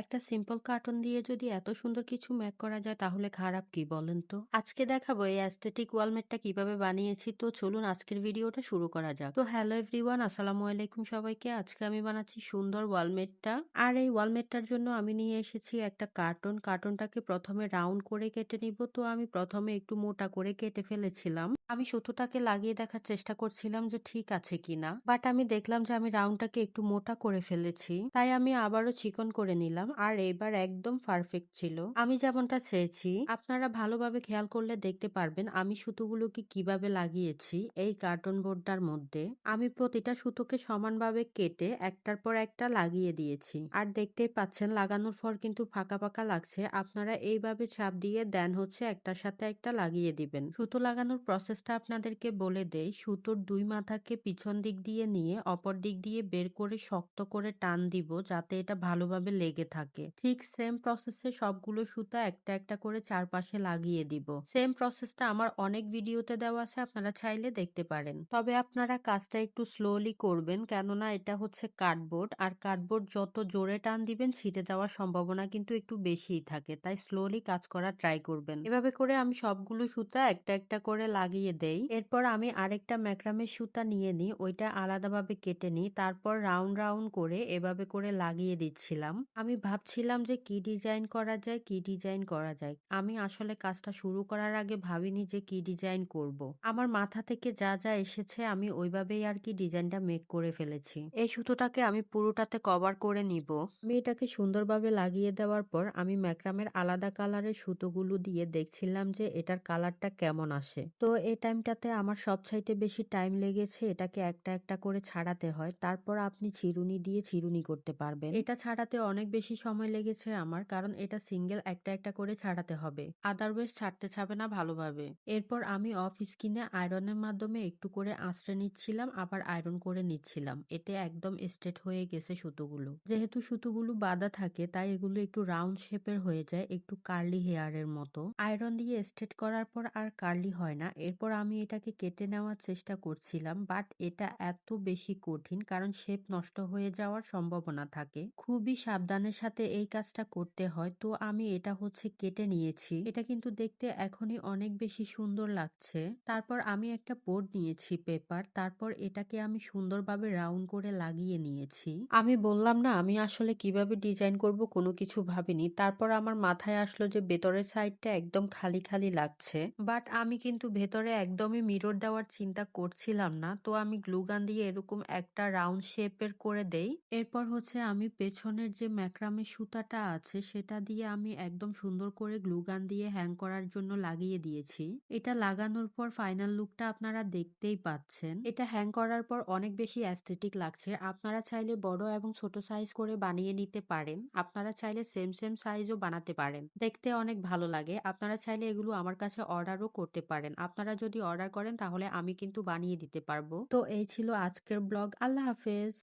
একটা simple cartoon দিয়ে যদি এত সুন্দর কিছু ম্যাক করা যায় তাহলে খারাপ কি বলেন তো? আজকে দেখাবো এই অ্যাস্থেটিক ওয়ালমেটটা কীভাবে বানিয়েছি। তো চলুন আজকের ভিডিওটা শুরু করা যাক। তো হ্যালো এভরিওয়ান আসসালামু আলাইকুম সবাইকে। আজকে আমি বানাচ্ছি সুন্দর ওয়ালমেটটা আর এই ওয়ালমেটটার জন্য আমি নিয়ে এসেছি একটা কার্টুন কার্টুনটাকে প্রথমে রাউন্ড করে কেটে নিব। তো আমি প্রথমে একটু মোটা করে কেটে ফেলেছিলাম। আমি সুতোটাকে লাগিয়ে দেখার চেষ্টা করছিলাম যে ঠিক আছে কিনা। বাট আমি দেখলাম যে আমি রাউন্ডটাকে একটু মোটা করে ফেলেছি। তাই আমি আবারও চিকন করে নিলাম। আর এবার একদম পারফেক্ট ছিল। আমি যেমনটা চেয়েছি, আপনারা ভালোভাবে খেয়াল করলে দেখতে পারবেন আমি সুতোগুলোকে কীভাবে লাগিয়েছি এই কার্টুন বোর্ডটার মধ্যে। আমি প্রতিটা সুতোকে সমানভাবে কেটে একটার পর একটা লাগিয়ে দিয়েছি। আর দেখতেই পাচ্ছেন লাগানোর পর কিন্তু ফাঁকা ফাঁকা লাগছে। আপনারা এইভাবে চাপ দিয়ে দেন হচ্ছে একটার সাথে একটা লাগিয়ে দিবেন। সুতো লাগানোর প্রসেসটা আপনাদেরকে বলে দেই। সুতোর দুই মাথাকে পিছন দিক দিয়ে নিয়ে অপর দিক দিয়ে বের করে শক্ত করে টান দিব যাতে এটা ভালোভাবে লেগে থাকে। ঠিক সেম প্রসেসে সবগুলো সুতা একটা একটা করে চারপাশে লাগিয়ে দিব। সেম প্রসেসটা আমার অনেক ভিডিওতে দেওয়া আছে, আপনারা চাইলে দেখতে পারেন। তবে আপনারা কাজটা একটু স্লোলি করবেন, কেননা এটা হচ্ছে কার্ডবোর্ড আর কার্ডবোর্ড যত জোরে টান দিবেন, ছিটে যাওয়ার সম্ভাবনা কিন্তু একটু বেশিই থাকে। তাই স্লোলি কাজ করার ট্রাই করবেন। এভাবে করে আমি সবগুলো সুতা একটা একটা করে লাগিয়ে দেই। এরপর আমি আরেকটা ম্যাক্রামের সুতা নিয়ে নিই, ওইটা আলাদাভাবে কেটে নিই। তারপর রাউন্ড রাউন্ড করে এভাবে করে লাগিয়ে দিচ্ছিলাম। আমি ভাবছিলাম যে কি ডিজাইন করা যায়, কি ডিজাইন করা যায়। আমি আসলে কাজটা শুরু করার আগে ভাবিনি যে কি ডিজাইন করব। আমার মাথা থেকে যা যা এসেছে আমি ওইভাবেই আর কি ডিজাইনটা মেক করে ফেলেছি। এই সুতোটাকে আমি পুরোটাতে কভার করে নিব। আমি এটাকে সুন্দরভাবে লাগিয়ে দেওয়ার পর আমি ম্যাক্রামের আলাদা কালারের সুতোগুলো দিয়ে দেখছিলাম যে এটার কালারটা কেমন আসে। তো টাইমটাতে আমার সবচাইতে বেশি টাইম লেগেছে এটাকে একটা একটা করে ছাড়াতে হয়। তারপর আপনি চিরুনি দিয়ে চিরুনি করতে পারবেন। এটা ছাড়াতে অনেক বেশি সময় লেগেছে আমার, কারণ এটা সিঙ্গেল একটা একটা করে ছাড়াতে হবে। আদারওয়াইজ ছাড়তে ছাবে না ভালোভাবে। এরপর আমি অফ স্কিনে আয়রনের মাধ্যমে একটু করে আঁচড়ে নিচ্ছিলাম, আবার আয়রন করে নিচ্ছিলাম। এতে একদম স্ট্রেট হয়ে গেছে সুতোগুলো। যেহেতু সুতোগুলো বাঁধা থাকে, তাই এগুলো একটু রাউন্ড শেপের হয়ে যায়, একটু কার্লি হেয়ারের মতো। আয়রন দিয়ে স্ট্রেট করার পর আর কার্লি হয় না। এরপর আমি এটাকে কেটে নেওয়ার চেষ্টা করছিলাম, বাট এটা এত বেশি কঠিন কারণ শেপ নষ্ট হয়ে যাওয়ার সম্ভাবনা থাকে। খুবই সাবধানের সাথে এই কাজটা করতে হয়। তো আমি এটা হচ্ছে কেটে নিয়েছি। এটা কিন্তু দেখতে এখনই অনেক বেশি সুন্দর লাগছে। তারপর আমি একটা বোর্ড নিয়েছি পেপার। তারপর এটাকে আমি সুন্দরভাবে রাউন্ড করে লাগিয়ে নিয়েছি। আমি বললাম, না, আমি আসলে কীভাবে ডিজাইন করব কোনো কিছু ভাবিনি। তারপর আমার মাথায় আসলো যে, ভেতরের সাইডটা একদম খালি খালি লাগছে। বাট আমি কিন্তু ভেতরে একদমই মিরর দেওয়ার চিন্তা করছিলাম না। তো আমি গ্লুগান দিয়ে এরকম একটা রাউন্ড শেপের করে দেই। এরপর হচ্ছে আমি পেছনের যে ম্যাক্রামের সুতাটা আছে, সেটা দিয়ে আমি একদম সুন্দর করে গ্লুগান দিয়ে হ্যাং করার জন্য লাগিয়ে দিয়েছি। এটা লাগানোর পর ফাইনাল লুকটা আপনারা দেখতেই পাচ্ছেন। এটা হ্যাং করার পর অনেক বেশি অ্যাস্থেটিক লাগছে। আপনারা চাইলে বড় এবং ছোট সাইজ করে বানিয়ে নিতে পারেন। আপনারা চাইলে সেম সেম সাইজও বানাতে পারেন। দেখতে অনেক ভালো লাগে। আপনারা চাইলে এগুলো আমার কাছে অর্ডারও করতে পারেন। আপনারা যদি অর্ডার করেন, তাহলে আমি কিন্তু বানিয়ে দিতে পারব। তো এই ছিল আজকের ব্লগ। আল্লাহ হাফেজ।